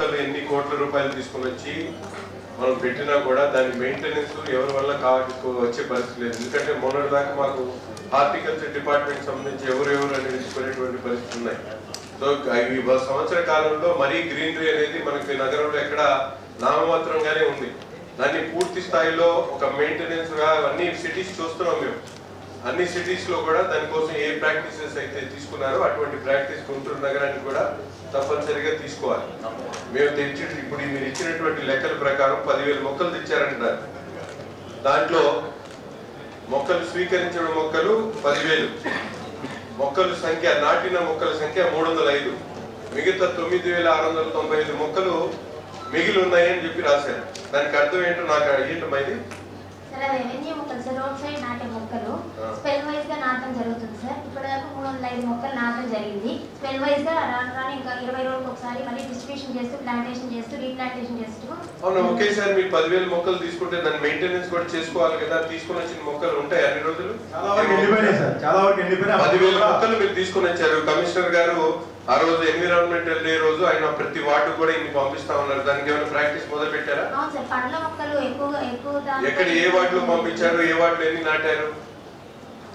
అసలు ఎన్ని కోట్ల రూపాయలు తీసుకొని వచ్చి మనం పెట్టినా కూడా దాని మెయింటెనెన్స్ ఎవరి వల్ల కావచ్చు వచ్చే పరిస్థితి లేదు. ఎందుకంటే మొన్నటి దాకా మాకు హార్టికల్చర్ డిపార్ట్మెంట్ సంబంధించి ఎవరెవరు అనేది తీసుకునేటువంటి పరిస్థితులు ఉన్నాయి. సో ఈ సంవత్సర కాలంలో మరీ గ్రీనరీ అనేది మనకి నగరంలో ఎక్కడ నామమాత్రంగానే ఉంది. దాన్ని పూర్తి స్థాయిలో ఒక మెయింటెనెన్స్గా అన్ని సిటీస్ చూస్తున్నాం మేము. అన్ని సిటీస్లో కూడా దానికోసం ఏ ప్రాక్టీసెస్ అయితే తీసుకున్నారో అటువంటి ప్రాక్టీస్ గుంటూరు నగరానికి కూడా తప్పనిసరిగా తీసుకోవాలి. మేము తెచ్చి ఇప్పుడు మీరు ఇచ్చినటువంటి లెక్కల ప్రకారం పదివేల మొక్కలు తెచ్చారంటున్నారు. దాంట్లో మొక్కలు స్వీకరించిన మొక్కలు పదివేలు. మొక్కల సంఖ్య నాటిన మొక్కల సంఖ్య మూడు వందల ఐదు మిగతా తొమ్మిది వేల ఆరు వందల తొంభై ఐదు మొక్కలు మిగిలి ఉన్నాయని చెప్పి రాశారు. దానికి అర్థం ఏంటో నాకు ఏంటమ్మా ఇది? మొక్కలు సార్? రోడ్ సైడ్ నాటే మొక్కలు. స్పెల్ వైజ్గా నాటడం జరుగుతుంది సార్. ఇప్పటిదాకా మూడు వందల ఐదు మొక్కలు నాటడం జరిగింది. స్పెల్ వైజ్గా రాను రాను ఇంకా ఇరవై ఒకసారి మళ్ళీ డిస్ట్రిబ్యూషన్ చేస్తూ ప్లాంటేషన్ చేస్తూ రీప్లాంటేషన్ చేస్తూ. అవును ఒకేసారి మీరు పదివేల మొక్కలు తీసుకుంటే దాని మెయింటెనెన్స్ కూడా చేసుకోవాలి కదా తీసుకొని వచ్చిన మొక్కలు ఉంటాయి అన్ని రోజులు? చాలా వరకు ఎండిపోయినాయి సార్ చాలా వరకు ఎండిపోయినాయి పదివేల మొక్కలు మీరు తీసుకొని వచ్చారు. కమిషనర్ గారు ఆ రోజు ఎన్విరాన్మెంటల్ డే రోజు ఆయన ప్రతి వార్డు కూడా ఇన్ని పంపిస్తా ఉన్నారు. దానికి ఏమైనా ప్రాక్టీస్ మొదలు పెట్టారా? అవును సార్ పండ్ల మొక్కలు ఎక్కువగా ఎక్కువ ఎక్కడ ఏ వార్డులో పంపించారు? ఏ వార్డులో ఎన్ని నాటారు?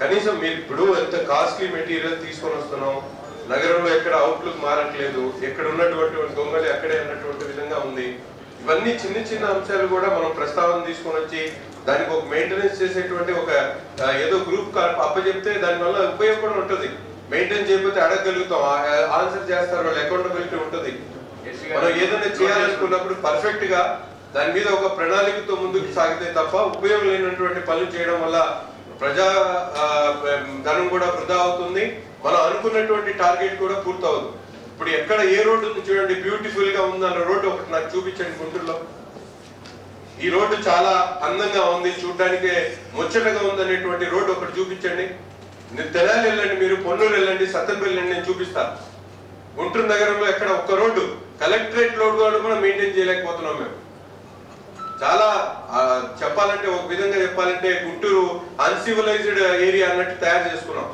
కనీసం మీరు ఇప్పుడు ఎంత కాస్ట్లీ మెటీరియల్ తీసుకొని వస్తున్నాం నగరంలో ఎక్కడ అవుట్లుక్ మారట్లేదు ఎక్కడ ఉన్నటువంటి దొంగలు ఎక్కడే అన్నటువంటి విధంగా ఉంది. ఇవన్నీ చిన్న చిన్న అంశాలు కూడా మనం ప్రస్తావన తీసుకొని వచ్చి దానికి ఒక మెయింటెనెన్స్ చేసేటువంటి ఒక ఏదో గ్రూప్ అప్పచెప్తే దానివల్ల ఉపయోగం కూడా ఉంటుంది. మెయింటైన్ చేయకపోతే అడగగలుగుతాం. ఆన్సర్ చేస్తారు వాళ్ళ అకౌంటబిలిటీ ఉంటుంది. మనం ఏదైనా చేయాలనుకున్నప్పుడు పర్ఫెక్ట్గా దాని మీద ఒక ప్రణాళికతో ముందుకు సాగితే తప్ప ఉపయోగం లేనటువంటి పనులు చేయడం వల్ల ప్రజా ధనం కూడా వృధా అవుతుంది. మనం అనుకున్నటువంటి టార్గెట్ కూడా పూర్తవుతుంది. ఇప్పుడు ఎక్కడ ఏ రోడ్డు ఉంది చూడండి బ్యూటిఫుల్గా ఉందన్న రోడ్డు ఒకటి నాకు చూపించండి గుంటూరులో. ఈ రోడ్డు చాలా అందంగా ఉంది చూడడానికి ముచ్చటగా ఉందనేటువంటి రోడ్డు ఒకటి చూపించండి. నేను తెనాలి వెళ్ళండి మీరు పొన్నూరు వెళ్ళండి సత్తెనపల్లి వెళ్ళండి నేను చూపిస్తాను గుంటూరు నగరంలో ఎక్కడ ఒక్క రోడ్డు కలెక్టరేట్ రోడ్డు కూడా మెయింటైన్ చేయలేకపోతున్నాం మేము. చాలా చెప్పాలంటే ఒక విధంగా చెప్పాలంటే గుంటూరు అన్సివిలైజ్డ్ ఏరియా అన్నట్టు తయారు చేసుకున్నాం.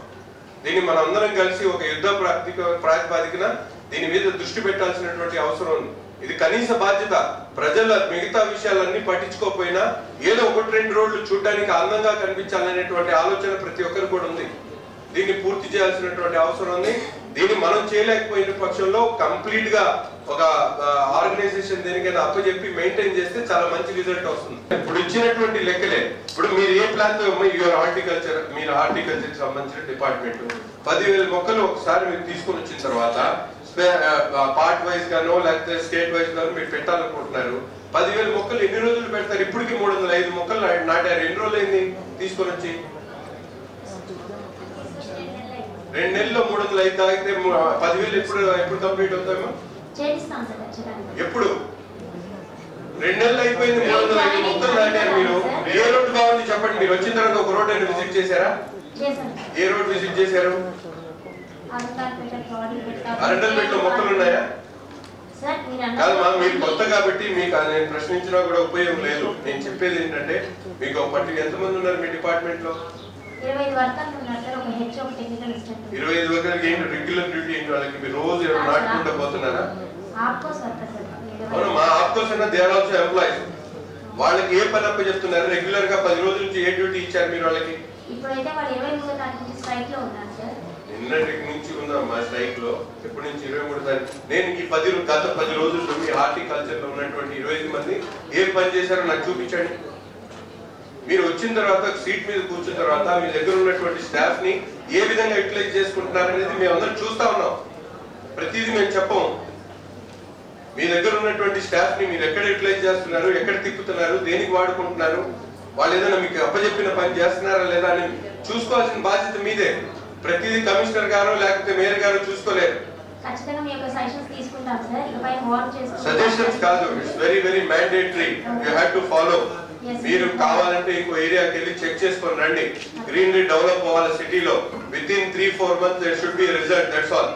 దీన్ని మనం అందరం కలిసి ఒక యుద్ధ ప్రాతిక ప్రాతిపాదికన దీని మీద దృష్టి పెట్టాల్సినటువంటి అవసరం ఉంది. ఇది కనీస బాధ్యత. ప్రజల మిగతా విషయాలన్నీ పట్టించుకోకపోయినా ఏదో ఒకటి రెండు రోడ్లు చూడడానికి అందంగా కనిపించాలనేటువంటి ఆలోచన ప్రతి ఒక్కరు కూడా ఉంది. దీన్ని పూర్తి చేయాల్సినటువంటి అవసరం ఉంది. దీన్ని మనం చేయలేకపోయిన పక్షంలో కంప్లీట్గా ఒక ఆర్గనైజేషన్ దేనికైనా అప్పచెప్పి మెయింటైన్ చేస్తే చాలా మంచి రిజల్ట్ వస్తుంది. ఇప్పుడు ఇచ్చినటువంటి లెక్కలే. ఇప్పుడు మీరు ఏ ప్లాన్తో యువర్ హార్టికల్చర్ మీరు హార్టికల్చర్ సంబంధించిన డిపార్ట్మెంట్ పదివేల మొక్కలు ఒకసారి మీరు తీసుకొని వచ్చిన తర్వాత పార్ట్ వైజ్ గానో లేకపోతే స్టేట్ వైజ్ గానో మీరు పెట్టాలనుకుంటున్నారు. పదివేల మొక్కలు ఎన్ని రోజులు పెడతారు? ఇప్పటికి మూడు వందల ఐదు మొక్కలు నాటారు. ఎన్ని రోజులు అయింది తీసుకొని వచ్చి? రెండు నెలల్లో మూడు వందల ఐదు తాగితే ము- పదివేలు ఎప్పుడు ఎప్పుడు కంప్లీట్ అవుతామో ఎప్పుడు? రెండు నెలలు అయిపోయింది మూడు వందల ఐదు మొక్కలు నాటారు మీరు. ఏ రోడ్డు బాగుంది చెప్పండి మీరు. వచ్చిన తర్వాత ఒక రోడ్ అయినా విజిట్ చేశారా? ఏ రోడ్ విజిట్ చేశారు? గౌరీపేట అరండల్పేటలో మొక్కలు ఉన్నాయా? మీరు కాదమ్మా మీరు కొత్త కాబట్టి మీకు నేను ప్రశ్నించినా కూడా ఉపయోగం లేదు. నేను చెప్పేది ఏంటంటే మీకు ఒక పట్టి ఎంతమంది ఉన్నారు మీ డిపార్ట్మెంట్లో ఇరవై ఐదు వర్కర్లు ఉన్నారు సార్ ఒక హెచ్ ఒక టెక్నికల్ అసిస్టెంట్ ఇరవై ఐదు వరకు ఏంటి? రెగ్యులర్ డ్యూటీ ఏంటి వాళ్ళకి? మీరు రోజు ఎవరు నాటుకుంటూ పోతున్నారా? సార్ అవును మా ఆఫ్కోర్స్ అన్న దే ఆర్ ఆల్సో ఎంప్లాయీస్ వాళ్ళకి ఏ పని అప్ప చెప్తున్నారు రెగ్యులర్గా పది రోజుల నుంచి ఏ డ్యూటీ ఇచ్చారు మీరు వాళ్ళకి? ఇప్పుడైతే వాళ్ళు ఇరవై మూడో తారీఖు నుంచి స్ట్రైక్లో ఉన్నారు సార్. నిన్నటి నుంచి ఉందా మా స్ట్రైక్లో ఎప్పటి నుంచి ఇరవై మూడు తారీఖు? నేను ఈ పది గత పది రోజుల్లో మీ హార్టికల్చర్లో ఉన్నటువంటి ఇరవై ఐదు మంది ఏ పని చేశారో నాకు చూపించండి. మీరు వచ్చిన తర్వాత సీట్ మీద కూర్చున్న తర్వాత మీ దగ్గర ఉన్నటువంటి స్టాఫ్ని ఏ విధంగా యూటిలైజ్ చేసుకుంటున్నారు అనేది మేము అందరం చూస్తా ఉన్నాం. ప్రతిదీ మేము చెప్పం. మీ దగ్గర ఉన్నటువంటి స్టాఫ్ని మీరు ఎక్కడ యూటిలైజ్ చేస్తున్నారు ఎక్కడ తిప్పుతున్నారు దేనికి వాడుకుంటున్నారు వాళ్ళు ఏదైనా మీకు అప్పచెప్పిన పని చేస్తున్నారా లేదా అని చూసుకోవాల్సిన బాధ్యత మీదే. ప్రతిదీ కమిషనర్ గారు లేకపోతే మేయర్ గారు చూసుకోలేరు. సజెషన్స్ కాదు. It's very very mandatory you have to follow. మీరు కావాలంటే ఇంకో ఏరియాకి వెళ్ళి చెక్ చేసుకొని రండి. గ్రీనరీ డెవలప్ అవ్వాలి సిటీలో within three four months there should be result that's all